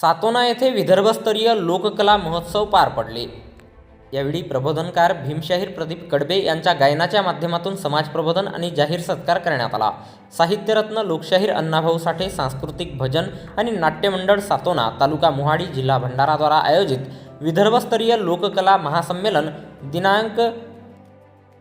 सातोना येथे विदर्भस्तरीय लोककला महोत्सव पार पडले. यावेळी प्रबोधनकार भीमशाहीर प्रदीप कडबे यांच्या गायनाच्या माध्यमातून समाज प्रबोधन आणि जाहीर सत्कार करण्यात आला. साहित्यरत्न लोकशाहीर अण्णाभाऊ साठे सांस्कृतिक भजन आणि नाट्यमंडळ सातोना तालुका मोहाडी जिल्हा भंडाराद्वारा आयोजित विदर्भस्तरीय लोककला महासंमेलन दिनांक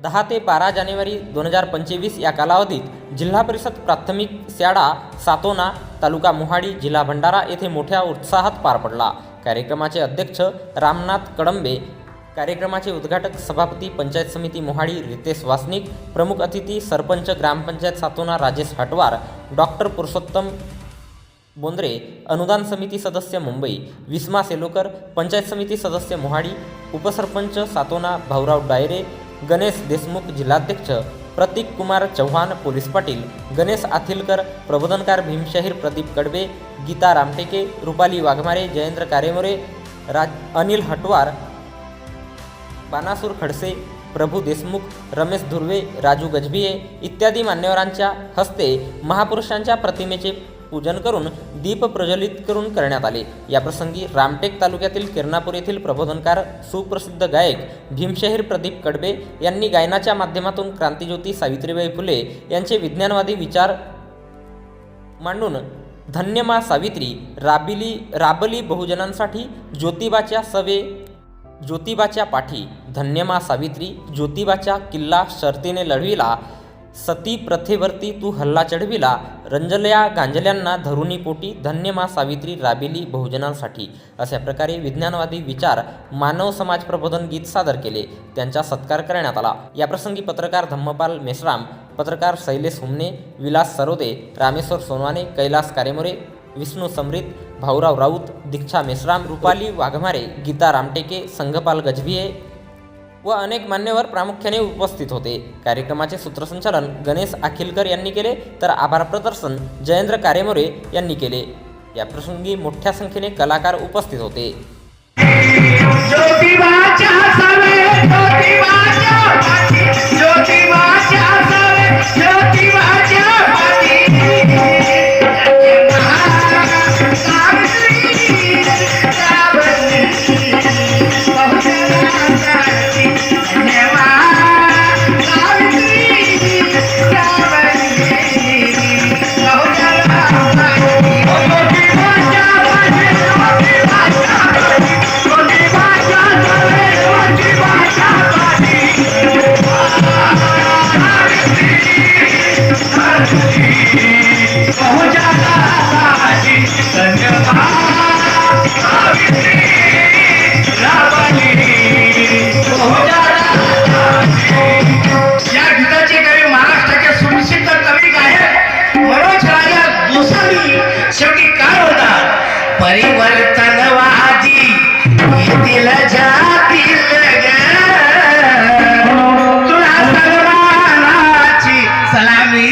दहा ते बारा जानेवारी दोन हजार पंचवीस या कालावधीत जिल्हा परिषद प्राथमिक शाळा सातोना तालुका मोहाडी जिल्हा भंडारा येथे मोठ्या उत्साहात पार पडला. कार्यक्रमाचे अध्यक्ष रामनाथ कडंबे कार्यक्रमाचे उद्घाटक सभापती पंचायत समिती मोहाडी रितेश वासनिक प्रमुख अतिथी सरपंच ग्रामपंचायत सातोना राजेश हटवार डॉक्टर पुरुषोत्तम बोंद्रे अनुदान समिती सदस्य मुंबई विस्मा सेलोकर पंचायत समिती सदस्य मोहाडी उपसरपंच सातोना भाऊराव डायरे गणेश देशमुख जिल्हाध्यक्ष प्रतीक कुमार चव्हाण पोलीस पाटील गणेश आथिलकर प्रबोधनकार भीमशाहीर प्रदीप कडबे गीता रामटेके रुपाली वाघमारे जयेंद्र कारेमोरे राज अनिल हटवार बानासूर खडसे प्रभू देशमुख रमेश धुर्वे राजू गजभिये इत्यादी मान्यवरांच्या हस्ते महापुरुषांच्या प्रतिमेचे पूजन करून दीप प्रज्वलित करून करण्यात आले. याप्रसंगी रामटेक तालुक्यातील किरणापूर येथील प्रबोधनकार सुप्रसिद्ध गायक भीमशहीर प्रदीप कडबे यांनी गायनाच्या माध्यमातून क्रांतिज्योती सावित्रीबाई फुले यांचे विज्ञानवादी विचार मांडून धन्यमा सावित्री राबिली राबली बहुजनांसाठी ज्योतिबाच्या सवे ज्योतिबाच्या पाठी धन्यमा सावित्री ज्योतिबाच्या किल्ला शर्तीने लढविला सती प्रथेवरती तू हल्ला चढविला. रंजल्या गांजल्यांना धरुणी पोटी धन्यमा सावित्री राबिली बहुजनांसाठी अशा प्रकारे विज्ञानवादी विचार मानव समाज प्रबोधन गीत सादर केले. त्यांचा सत्कार करण्यात आला. याप्रसंगी पत्रकार धम्मपाल मेश्राम पत्रकार शैलेश हुमने विलास सरोदे रामेश्वर सोनवाने कैलास कारेमोरे विष्णू समृत भाऊराव राऊत दीक्षा मेश्राम रुपाली वाघमारे गीता रामटेके संघपाल गजभिये व अनेक मान्यवर प्रामुख्याने उपस्थित होते. कार्यक्रमाचे सूत्रसंचालन गणेश अखिलकर यांनी केले तर आभार प्रदर्शन जयेंद्र कारेमोरे यांनी केले. या प्रसंगी मोठ्या संख्येने कलाकार उपस्थित होते. ज्योतिबाच्या परिवर्तनवादी येतील जातील तुला सर्वांची सलामी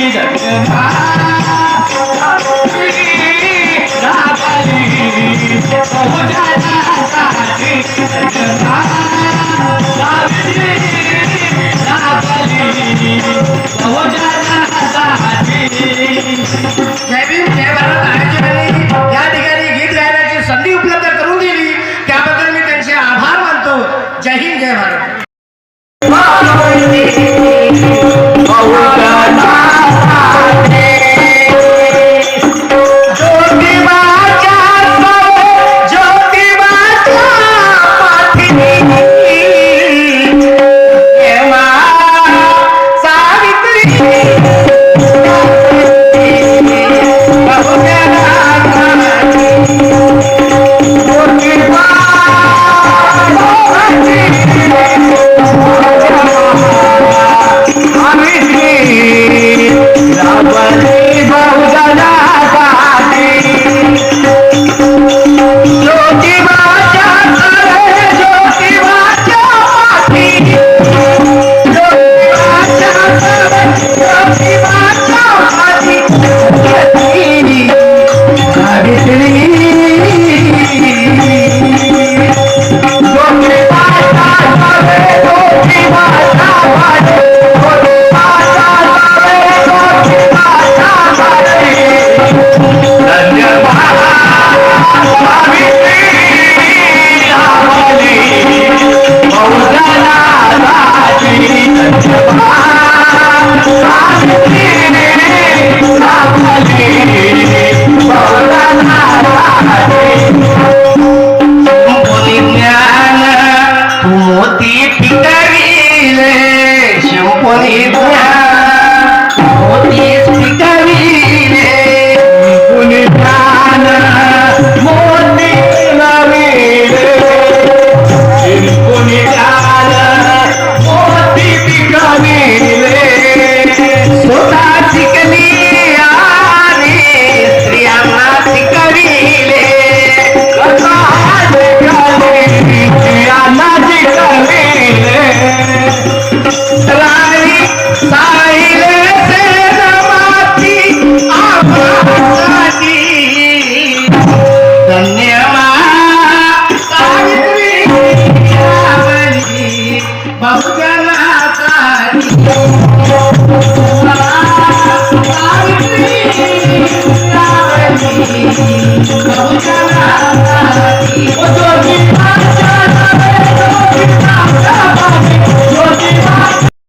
बहुजनासाठी धन्यवाद